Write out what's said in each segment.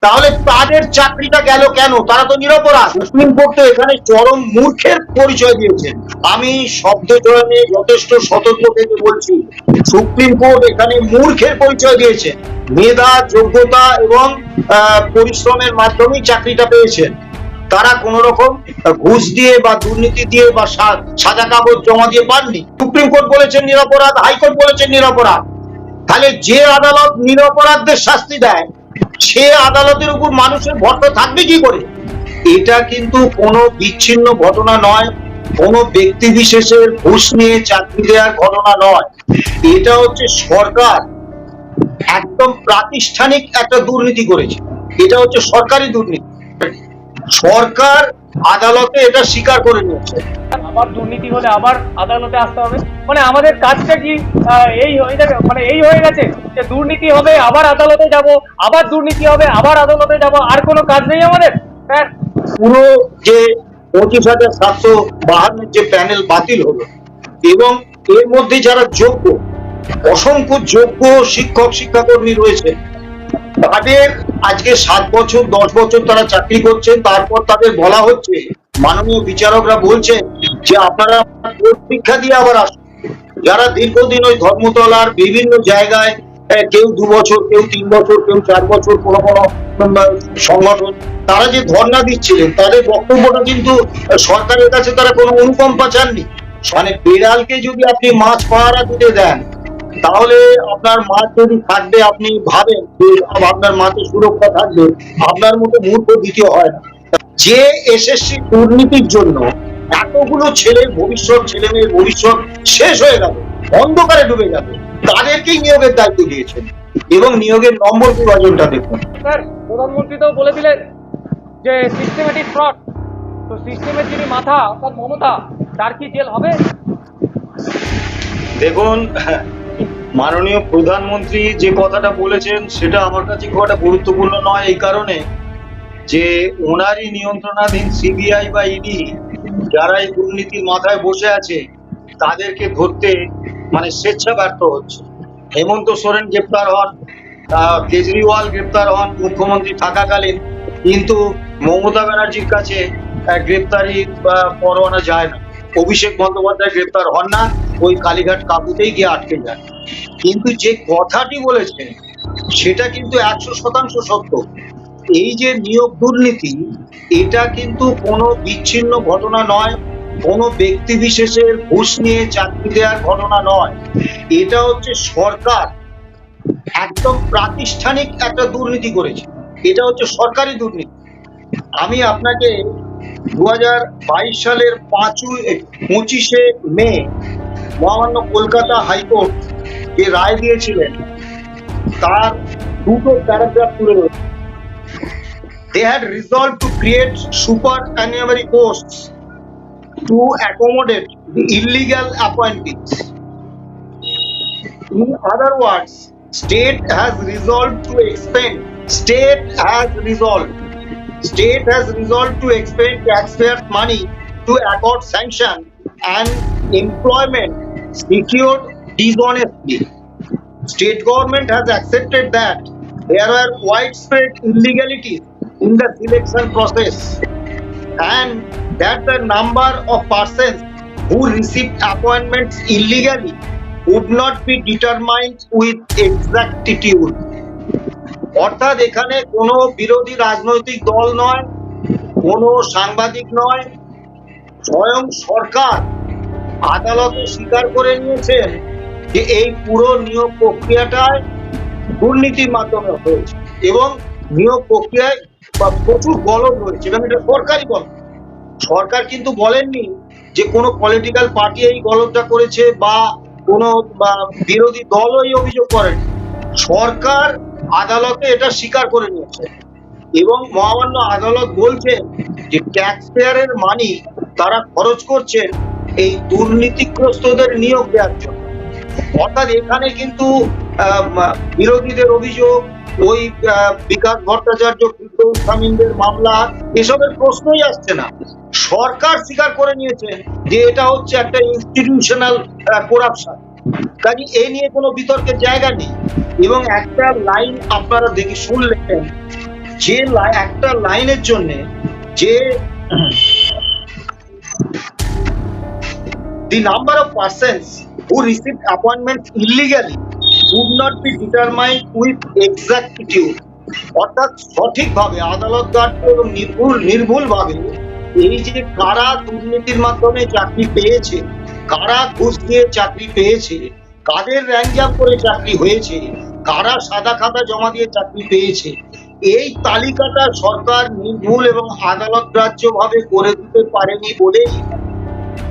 তাহলে তাদের চাকরিটা গেল কেন? তারা তো নিরপরাধ। সুপ্রিম কোর্ট তো এখানে চরম মূর্খের পরিচয় দিয়েছেন। আমি শব্দ চয়নে যথেষ্ট সতর্ক থেকে বলছি, সুপ্রিম কোর্ট এখানে মূর্খের পরিচয় দিয়েছে। মেধা, যোগ্যতা এবং পরিশ্রমের মাধ্যমেই চাকরিটা পেয়েছেন। তারা কোন রকম ঘুষ দিয়ে বা দুর্নীতি দিয়ে বা সা- সাদা কাগজ জমা দিয়ে পাননি। সুপ্রিম কোর্ট বলেছেন নিরপরাধ, হাইকোর্ট বলেছেন নিরপরাধ। তাহলে যে আদালত নিরপরাধদের শাস্তি দেয় সে আদালতের উপর মানুষের ভরসা থাকবে কি করে? এটা কিন্তু কোনো বিচ্ছিন্ন ঘটনা নয়, কোনো ব্যক্তি বিশেষের ঘুষ নিয়ে চাকরি দেওয়ার ঘটনা নয়। এটা হচ্ছে সরকার একদম প্রাতিষ্ঠানিক একটা দুর্নীতি করেছে। এটা হচ্ছে সরকারি দুর্নীতি। সরকার আদালতে এটা স্বীকার করে নিয়েছে। আবার দুর্নীতি হলে আবার আদালতে আসতে হবে। মানে আমাদের কাজটা কি এই হয়ে যাবে? মানে এই হয়ে গেছে যে দুর্নীতি হবে, আবার আদালতে যাব, আবার দুর্নীতি হবে, আবার আদালতে যাব, আর কোনো কাজ নেই আমাদের? স্যার পুরো যে পঁচিশ হাজার সাতশো বাহান্নের যে প্যানেল বাতিল হলো, এবং এর মধ্যে যারা যোগ্য, অসংখ্য যোগ্য শিক্ষক, শিক্ষাকর্মী রয়েছে, তাদের আজকে সাত বছর, দশ বছর তারা চাকরি করছেন তারপর তাদের বলা হচ্ছে মাননীয় বিচারকরা বলছেন যে আপনারা পরীক্ষা দিয়ে আবার আসুন। যারা দীর্ঘদিন ওই ধর্মতলার বিভিন্ন জায়গায় কেউ দু বছর, কেউ তিন বছর, কেউ চার বছর কোনো কোনো সংগঠন, তারা যে ধর্ণা দিচ্ছিলেন, তাদের বক্তব্যটা কিন্তু সরকারের কাছে তারা কোনো অনুকম্পা চাননি। মানে বিড়ালকে যদি আপনি মাছ পাহারা দিতে দেন, তাহলে আপনার মাছ যদি থাকবে, আপনি ভাবেন যে আপনার মাছের সুরক্ষা থাকবে, আপনার মতো মূর্খ দ্বিতীয় হয় না। যে এসএসসি দুর্নীতির জন্য এতগুলো ছেলের ভবিষ্যৎ ছেলে মেয়ের ভবিষ্যৎ শেষ হয়ে গেল অন্ধকারে ডুবে গেল তাদেরকেই নিয়োগের দায়িত্ব দিয়েছেন। এবং নিয়োগের নম্বর বিভাজনটা দেখুন। স্যার প্রধানমন্ত্রী তো বলে দিলেন যে সিস্টেমেটিক ফ্রড তো সিস্টেমের যিনি মাথা অর্থাৎ মমতা তার কি জেল হবে? দেখুন মাননীয় প্রধানমন্ত্রী যে কথাটা বলেছেন সেটা আমার কাছে খুব একটা গুরুত্বপূর্ণ নয়। এই কারণে যে ওনারই নিয়ন্ত্রণাধীন সিবিআই বা ইডি যারা এই দুর্নীতির মাথায় বসে আছে, তাদেরকে ধরতে মানে স্বেচ্ছা ব্যর্থ হচ্ছে। হেমন্ত সোরেন গ্রেপ্তার হন কেজরিওয়াল গ্রেপ্তার হন মুখ্যমন্ত্রী থাকাকালীন, কিন্তু মমতা ব্যানার্জির কাছে গ্রেপ্তারি পরোয়ানা যায় না। অভিষেক বন্দ্যোপাধ্যায় গ্রেপ্তার হন না, ওই কালীঘাট কাবুতেই গিয়ে আটকে যায় কিন্তু যে কথাটি বলেছেন, সেটা কিন্তু একশো শতাংশ সত্য। এই যে নিয়োগ দুর্নীতি, এটা কিন্তু কোনো বিচ্ছিন্ন ঘটনা নয়, কোনো ব্যক্তি বিশেষের ঘুষ নিয়ে চাকরি দেওয়ার ঘটনা নয়। এটা হচ্ছে সরকার একদম প্রাতিষ্ঠানিক একটা দুর্নীতি করেছে। এটা হচ্ছে সরকারি দুর্নীতি। আমি আপনাকে দু সালের পাঁচই, পঁচিশে মে মহামান্য কলকাতা হাইকোর্ট যে রায় দিয়েছিলেন, তার দুটো প্যারাগ্রাফ তুলে রয়েছে they had resolved to create super superannuary posts to accommodate the illegal appointees. In other words, state has resolved to expend, state has resolved, state has resolved to expend taxpayers' money to accord sanction and employment secured dishonestly. State government has accepted that there are widespread illegalities in the selection process and that the number of persons who received appointments illegally would not be determined with exactitude. অর্থাৎ এখানে কোনো বিরোধী রাজনৈতিক দল নয় কোনো সাংবাদিক নয় স্বয়ং সরকার আদালতে স্বীকার করে নিয়েছেন যে এই পুরো নিয়োগ প্রক্রিয়াটায় দুর্নীতির মাধ্যমে হয়েছে এবং নিয়োগ প্রক্রিয়ায় প্রচুর গলদ রয়েছে এবং এটা সরকারি গলদ সরকার কিন্তু বলেননি যে কোনো পলিটিক্যাল পার্টি এই গলদটা করেছে বা কোনো বিরোধী দল এই অভিযোগ করেন। সরকার আদালতে এটা স্বীকার করে নিয়েছে। এবং মহামান্য আদালত বলছেন যে ট্যাক্স পেয়ারের মানি তারা খরচ করছেন এই দুর্নীতিগ্রস্তদের নিয়োগ দেওয়ার জন্য। অর্থাৎ এখানে কিন্তু বিরোধীদের অভিযোগ, ওই বিকাশ ভট্টাচার্য সামিনদের মামলা, এসবের প্রশ্নই আসছে না। সরকার স্বীকার করে নিয়েছে যে এটা হচ্ছে একটা ইনস্টিটিউশনাল করাপশন কাজে এ নিয়ে কোনো বিতর্কের জায়গা নেই। এবং একটা লাইন আপনারা দেখে শুনলেন যে একটা লাইনের জন্য যে the number of persons who received appointments illegally would not be determined with exactitude. অর্থাৎ সঠিকভাবে আদালত নির্ভুল, নির্ভুলভাবে এই যে কারা দুর্নীতির মাধ্যমে চাকরি পেয়েছে, কারা ঘুষ দিয়ে চাকরি পেয়েছে, কাদের র্যাঙ্ক করে চাকরি হয়েছে, কারা সাদা খাতা জমা দিয়ে চাকরি পেয়েছে, এই তালিকাটা সরকার নির্ভুল এবং আদালত গ্রাহ্যভাবে করে দিতে পারেনি বলেই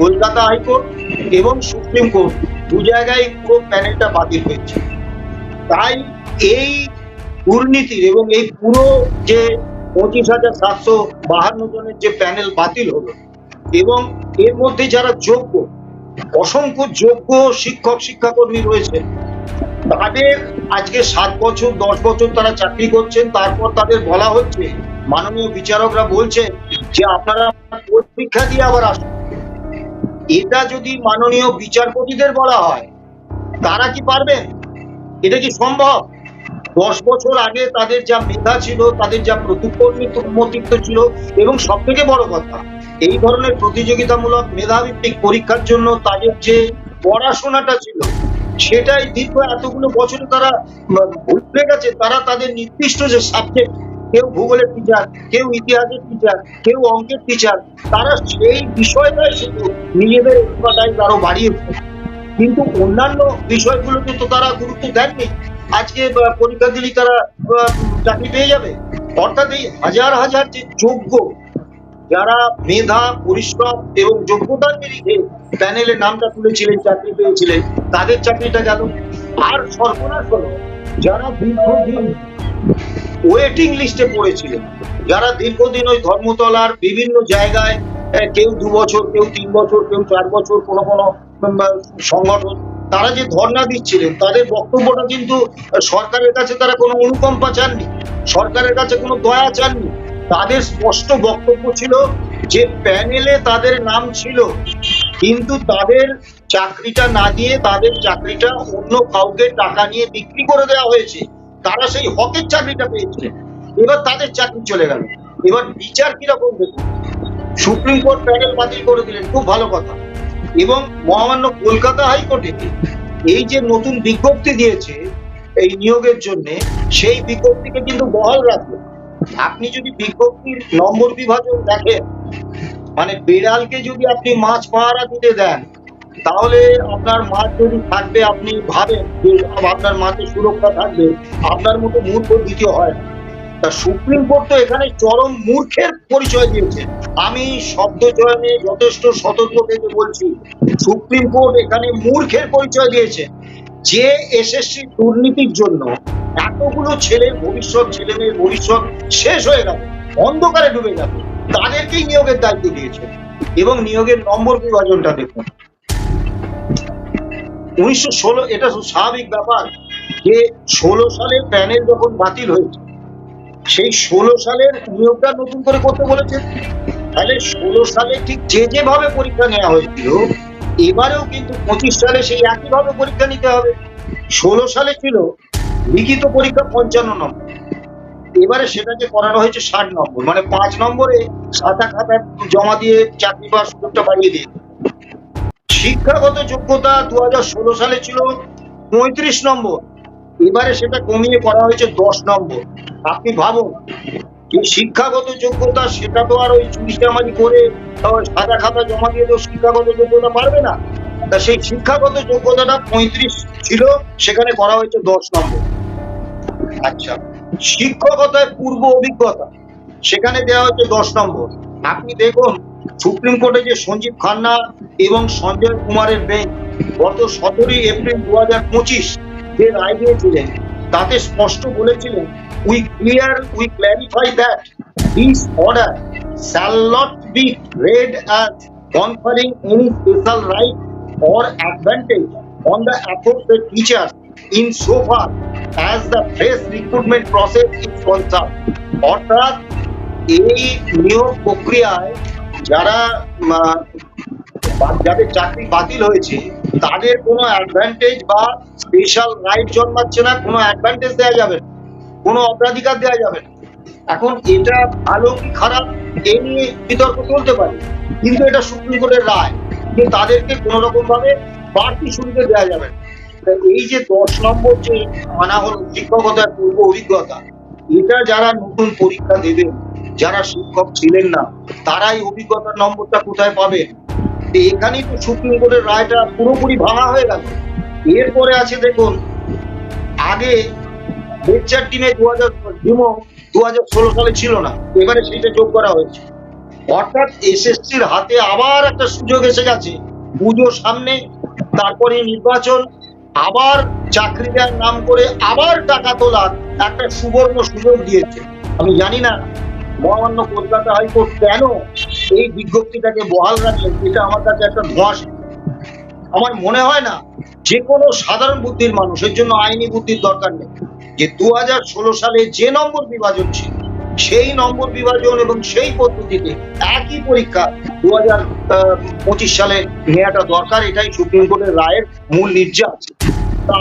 কলকাতা হাইকোর্ট এবং সুপ্রিম কোর্ট দু জায়গায় পুরো প্যানেলটা বাতিল হয়েছে। তাই এই দুর্নীতির এবং এই পুরো যে পঁচিশ হাজার সাতশো বাহান্ন জনের যে প্যানেল বাতিল হলো এবং এর মধ্যে যারা যোগ্য, অসংখ্য যোগ্য শিক্ষক, শিক্ষাকর্মী রয়েছে, তাদের আজকে সাত বছর, দশ বছর তারা চাকরি করছেন, তারপর তাদের বলা হচ্ছে, মাননীয় বিচারকরা বলছেন যে আপনারা পরীক্ষা দিয়ে আবার আসুন। এটা যদি মাননীয় বিচারপতিদের বলা হয়, তারা কি পারবেন এটা কি সম্ভব? দশ বছর আগে তাদের যা মেধা ছিল, তাদের যা প্রতিকর্মিত্ব ছিল, এবং সব থেকে বড় কথা, এই ধরনের প্রতিযোগিতামূলক মেধাভিত্তিক পরীক্ষার জন্য তাদের যে পড়াশোনাটা ছিল, সেটাই দীর্ঘ এতগুলো বছরে তারা ভুলে গেছে, তারা তাদের নির্দিষ্ট যে সাবজেক্ট কেউ ভূগোলের টিচার কেউ ইতিহাসের টিচার কেউ অঙ্কের টিচার তারা সেই বিষয়টাই শুধু নিজেদের এক্সপার্টাইজ আরও বাড়িয়েছে কিন্তু অন্যান্য বিষয়গুলোকে তো তারা গুরুত্ব দেননি। আজকে পরীক্ষা দিলেই তারা চাকরি পেয়ে যাবে। অর্থাৎ এই হাজার হাজার যে যোগ্য, যারা মেধা, পরিশ্রম এবং যোগ্যতার নিরিখে প্যানেলে নামটা তুলেছিলেন, চাকরি পেয়েছিলেন, তাদের চাকরিটা গেল আর সর্বনাশ হলো যারা দীর্ঘদিন ওয়েটিং লিস্টে পড়েছিলেন। যারা দীর্ঘদিন ওই ধর্মতলার বিভিন্ন জায়গায় কেউ দু বছর, কেউ তিন বছর, কেউ চার বছর, কোনো কোনো সংগঠন, তারা যে ধর্ণা দিচ্ছিলেন, তাদের বক্তব্যটা কিন্তু সরকারের কাছে তারা কোনো অনুকম্পা চাননি, সরকারের কাছে কোনো দয়া চাননি। তাদের স্পষ্ট বক্তব্য ছিল যে প্যানেলে তাদের নাম ছিল, কিন্তু তাদের চাকরিটা না দিয়ে তাদের চাকরিটা অন্য কাউকে টাকা নিয়ে বিক্রি করে দেওয়া হয়েছে। তারা সেই হকের চাকরিটা পেয়েছিলেন এবার তাদের চাকরি চলে গেল। এবার বিচার কীরকম দেখুন সুপ্রিম কোর্ট প্যানেল বাতিল করে দিলেন, খুব ভালো কথা। এবং মহামান্য কলকাতা হাইকোর্টে এই যে নতুন বিজ্ঞপ্তি দিয়েছে এই নিয়োগের জন্য, সেই বিজ্ঞপ্তিকে কিন্তু বহাল রাখবে। আপনি যদি বিজ্ঞপ্তির নম্বর বিভাজন দেখেন মানে বেড়ালকে যদি আপনি মাছ পাহারা দিতে দেন তাহলে আপনার মাছ যদি থাকবে, আপনি ভাবেন যে আপনার মাছের সুরক্ষা থাকবে, আপনার মতো মূর্খ দ্বিতীয় হয় তা সুপ্রিম কোর্ট তো এখানে চরম মূর্খের পরিচয় দিয়েছে। আমি শব্দ চয়নে যথেষ্ট সতর্ক থেকে বলছি, সুপ্রিম কোর্ট এখানে মূর্খের পরিচয় দিয়েছে। যে এসএসসি দুর্নীতির জন্য এতগুলো ছেলে ভবিষ্যৎ, ছেলে মেয়ের ভবিষ্যৎ শেষ হয়ে গেল, অন্ধকারে ডুবে গেল, তাদেরকেই নিয়োগের দায়িত্ব দিয়েছে। এবং নিয়োগের নম্বর বিভাজনটা দেখুন। উনিশশো ষোলো, এটা স্বাভাবিক ব্যাপার যে ষোলো সালের প্যানেল যখন বাতিল হয়েছে, সেই ষোলো সালের নিয়োগটা নতুন করে করতে বলেছে। তাহলে ষোলো সালে ঠিক যে যেভাবে পরীক্ষা নেওয়া হয়েছিল, এবারেও কিন্তু পঁচিশ সালে সেই একইভাবে পরীক্ষা নিতে হবে। ষোলো সালে ছিল লিখিত পরীক্ষা পঞ্চান্ন নম্বর। এবারে সেটাকে করানো হয়েছে ষাট নম্বর। মানে পাঁচ নম্বরে সাদা খাতা জমা দিয়ে চাকরি পাওয়ার সুযোগটা বাড়িয়ে দিয়ে শিক্ষাগত যোগ্যতা দু সালে ছিল পঁয়ত্রিশ নম্বর। এবারে সেটা কমিয়ে করা হয়েছে দশ নম্বর। আপনি ভাবুন, যে শিক্ষাগত যোগ্যতা সেটা তো আর ওই চুরিচামারি করে সাদা খাতা জমা দিয়ে তো শিক্ষাগত যোগ্যতা পারবে না। তা সেই শিক্ষাগত যোগ্যতাটা পঁয়ত্রিশ ছিল, সেখানে করা হয়েছে দশ নম্বর। আচ্ছা শিক্ষকতায় পূর্ব অভিজ্ঞতা, সেখানে দেওয়া হচ্ছে দশ নম্বর। আপনি দেখুন সুপ্রিম কোর্টে যে সঞ্জীব খান্না এবং সঞ্জয় কুমারের বেঞ্চ গত সতেরোই এপ্রিল দু হাজার পঁচিশ যে রায় দিয়েছিলেন তাতে স্পষ্ট বলেছিলেন we clear we clarify that this order shall not be read as conferring any special right or advantage on the aforesaid teachers in so far as the fresh recruitment process is concerned. অর্থাৎ এই নিয়োগ প্রক্রিয়ায় যারা যাদের চাকরি বাতিল হয়েছে, তাদের কোনো অ্যাডভান্টেজ বা স্পেশাল রাইট জন্মাচ্ছে না, কোনো অ্যাডভান্টেজ দেওয়া যাবে না, কোনো অগ্রাধিকার দেওয়া যাবে না এখন এটা ভালো কি খারাপ, এ নিয়ে বিতর্ক চলতে পারে, কিন্তু এটা সুপ্রিম কোর্টের রায় যে তাদেরকে কোনো রকম ভাবে বাড়তি সুবিধা দেওয়া যাবে না। এই যে দশ নম্বর যে আনা হলো শিক্ষকতার পূর্ব অভিজ্ঞতা, এটা যারা নতুন পরীক্ষা দেবেন যারা শিক্ষক ছিলেন না, তারাই অভিজ্ঞতার নম্বরটা কোথায় পাবেন তো এখানেই তো সুপ্রিম কোর্টের রায়টা পুরোপুরি ভাঙা হয়ে গেল। এরপরে আছে দেখুন, আগে টিমে দু হাজার ডিমো দু হাজার ষোলো সালে ছিল না, এবারে সেটা যোগ করা হয়েছে। অর্থাৎ এসএসসির হাতে আবার একটা সুযোগ এসে গেছে পুজো সামনে তারপরে নির্বাচন, আবার চাকরি নাম করে আবার টাকা তোলার একটা সুবর্ণ সুযোগ দিয়েছে। আমি জানি না মহামান্য কলকাতা হাইকোর্ট কেন এই বিজ্ঞপ্তিটাকে বহাল রাখলেন? এটা আমার কাছে একটা ধোঁয়াশা। আমার মনে হয় না যে কোনো সাধারণ বুদ্ধির মানুষের জন্য আইনি বুদ্ধির দরকার নেই। যে দু সালে যে নম্বর বিভাজন ছিল, সেই নম্বর বিভাজন এবং সেই পদ্ধতিতে একই পরীক্ষা দু হাজার পঁচিশ সালে নেওয়াটা দরকার, এটাই সুপ্রিম কোর্টের রায়ের মূল নির্যাস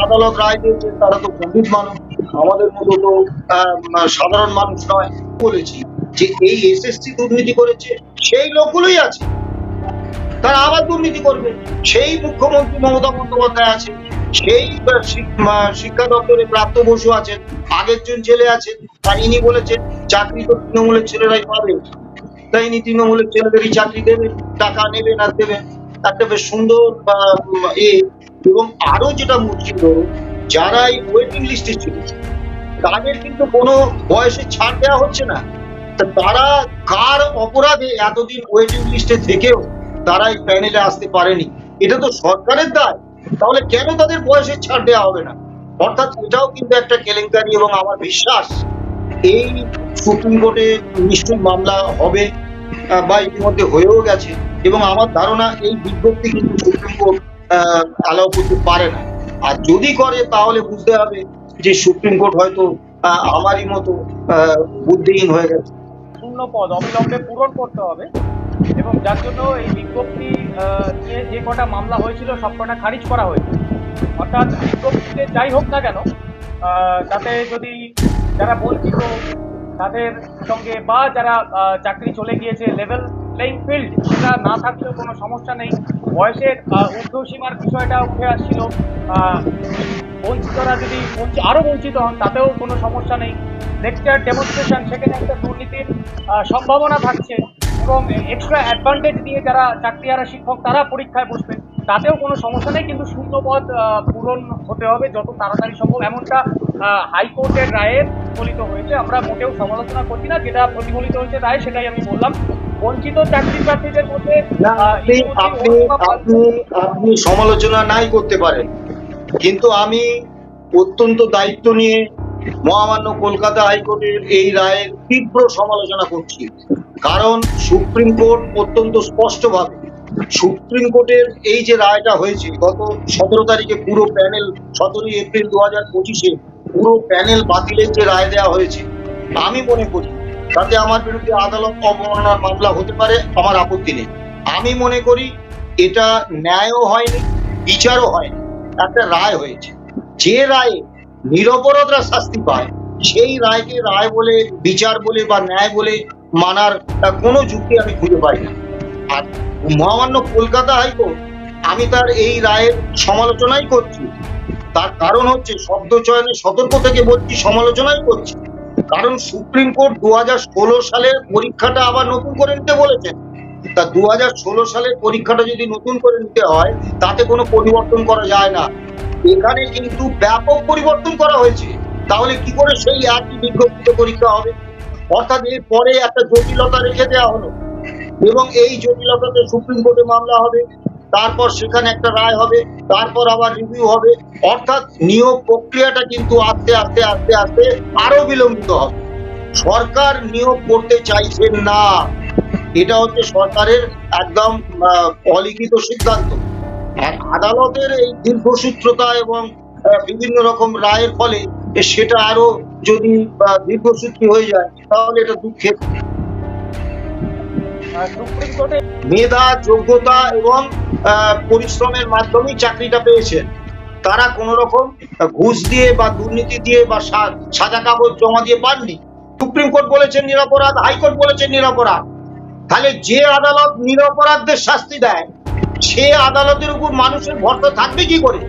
আদালত রায় দিয়েছে তারা তো পণ্ডিত মানুষ। আমাদের মতো তো সাধারণ মানুষ নয়, বলেছি। যে এই এসএসসি দুর্নীতি করেছে, সেই লোকগুলোই আছে। তারা আবার দুর্নীতি করবে। সেই মুখ্যমন্ত্রী মমতা বন্দ্যোপাধ্যায় আছে, সেই শিক্ষা দপ্তরে প্রাপ্ত বসু আছেন, আগের জন ছেলে আছেন, আর ইনি বলেছেন, চাকরি তো তৃণমূলের ছেলেরাই পাবে। তাই ইনি তৃণমূলের ছেলেদেরই চাকরি দেবেন, টাকা নেবেন আর দেবেন। একটা বেশ সুন্দর এবং আরও যেটা মুশকিল যারা এই ওয়েটিং লিস্টে ছিল, তাদের কিন্তু কোনো বয়সে ছাড় দেওয়া হচ্ছে না। তারা কার অপরাধে এতদিন ওয়েটিং লিস্টে থেকেও তারা এই প্যানেলে আসতে পারেনি? এটা তো সরকারের দায়। তাহলে কেন তাদের বয়সের ছাড় দেওয়া হবে না? অর্থাৎ এটাও কিন্তু একটা কেলেঙ্কারি এবং আমার বিশ্বাস, এই সুপ্রিম কোর্টে নিশ্চয়ই মামলা হবে বা ইতিমধ্যে হয়েও গেছে। এবং আমার ধারণা এই বিজ্ঞপ্তি কিন্তু সুপ্রিম কোর্ট অ্যালাউ করতে পারে না। আর যদি করে, তাহলে বুঝতে হবে যে সুপ্রিম কোর্ট হয়তো আমারই মতো বুদ্ধিহীন হয়ে গেছে। শূন্য পদ অবিলম্বে পূরণ করতে হবে এবং যার জন্য এই বিজ্ঞপ্তি নিয়ে যে কটা মামলা হয়েছিল, সব কটা খারিজ করা হয়েছে। অর্থাৎ বিজ্ঞপ্তিতে যাই হোক না কেন তাতে যদি যারা বঞ্চিত, তাদের সঙ্গে বা যারা চাকরি চলে গিয়েছে লেভেল প্লেইং ফিল্ড সেটা না থাকলেও কোনো সমস্যা নেই। বয়সের ঊর্ধ্বসীমার বিষয়টা উঠে আসছিল। বঞ্চিতরা যদি বঞ্চি- আরও বঞ্চিত হন, তাতেও কোনো সমস্যা নেই। লেকচার ডেমনস্ট্রেশন সেখানে একটা দুর্নীতির সম্ভাবনা থাকছে। এবং এক্সট্রা অ্যাডভান্টেজ দিয়ে যারা চাকরিহারা শিক্ষক, তারা পরীক্ষায় বসবেন তাতেও কোনো সমস্যা নেই, কিন্তু শূন্যপদ পূরণ হতে হবে যত তাড়াতাড়ি সম্ভব। এমনটা হাইকোর্টের রায়ে প্রতিফলিত হয়েছে। আমরা মোটেও সমালোচনা করছি না। যেটা প্রতিফলিত হয়েছে রায় সেটাই আমি বললাম। বঞ্চিত চাকরি প্রার্থীদের মধ্যে আপনি আপনি আপনি সমালোচনা নাই করতে পারেন কিন্তু আমি অত্যন্ত দায়িত্ব নিয়ে মহামান্য কলকাতা হাইকোর্টের এই রায়ের তীব্র সমালোচনা করছি। কারণ সুপ্রিম কোর্ট অত্যন্ত স্পষ্টভাবে সুপ্রিম কোর্টের এই যে রায়টা হয়েছে গত সতেরো তারিখে পুরো প্যানেল সতেরোই এপ্রিল দু হাজার পঁচিশে পুরো প্যানেল বাতিলের যে রায় দেওয়া হয়েছে আমি মনে করি তাতে আমার বিরুদ্ধে আদালত অবমাননার মামলা হতে পারে, আমার আপত্তি নেই। আমি মনে করি এটা ন্যায়ও হয়নি, বিচারও হয়নি, একটা রায় হয়েছে। যে রায়ে নিরপরাধরা শাস্তি পায়, সেই রায়কে রায় বলে, বিচার বলে বা ন্যায় বলে মানার কোনো যুক্তি আমি খুঁজে পাই না। আর মহামান্য কলকাতা হাইকোর্ট, আমি তার এই রায়ের সমালোচনাই করছি। তার কারণ হচ্ছে শব্দ চয়নে সতর্ক থেকে বলছি, সমালোচনাই করছি। কারণ সুপ্রিম কোর্ট দু সালের পরীক্ষাটা আবার নতুন করে নিতে বলেছেন তা দু সালের পরীক্ষাটা যদি নতুন করে নিতে হয়, তাতে কোনো পরিবর্তন করা যায় না। এখানে কিন্তু ব্যাপক পরিবর্তন করা হয়েছে। তাহলে কি করে সেই একই বিজ্ঞপ্তিতে পরীক্ষা হবে? অর্থাৎ এর পরে একটা জটিলতা রেখে দেওয়া হলো। এবং এই জটিলতাতে সুপ্রিম কোর্টে মামলা হবে। তারপর সেখানে একটা রায় হবে, তারপর আবার রিভিউ হবে। অর্থাৎ নিয়োগ প্রক্রিয়াটা কিন্তু আস্তে আস্তে আস্তে আস্তে আরও বিলম্বিত হবে। সরকার নিয়োগ করতে চাইছেন না, এটা হচ্ছে সরকারের একদম অলিখিত সিদ্ধান্ত। আদালতের এই দীর্ঘসূত্রতা এবং বিভিন্ন রকম রায়ের ফলে সেটা আরও যদি দীর্ঘসূত্রী হয়ে যায়, তাহলে এটা দুঃখের। মেধা, যোগ্যতা এবং পরিশ্রমের মাধ্যমেই চাকরিটা পেয়েছেন তারা কোন রকম ঘুষ দিয়ে বা দুর্নীতি দিয়ে বা সাদা কাগজ জমা দিয়ে পাননি। সুপ্রিম কোর্ট বলেছেন নিরপরাধ, হাইকোর্ট বলেছেন নিরপরাধ। তাহলে যে আদালত নিরপরাধদের শাস্তি দেয়, সে আদালতের উপর মানুষের ভরসা থাকবে কি করে?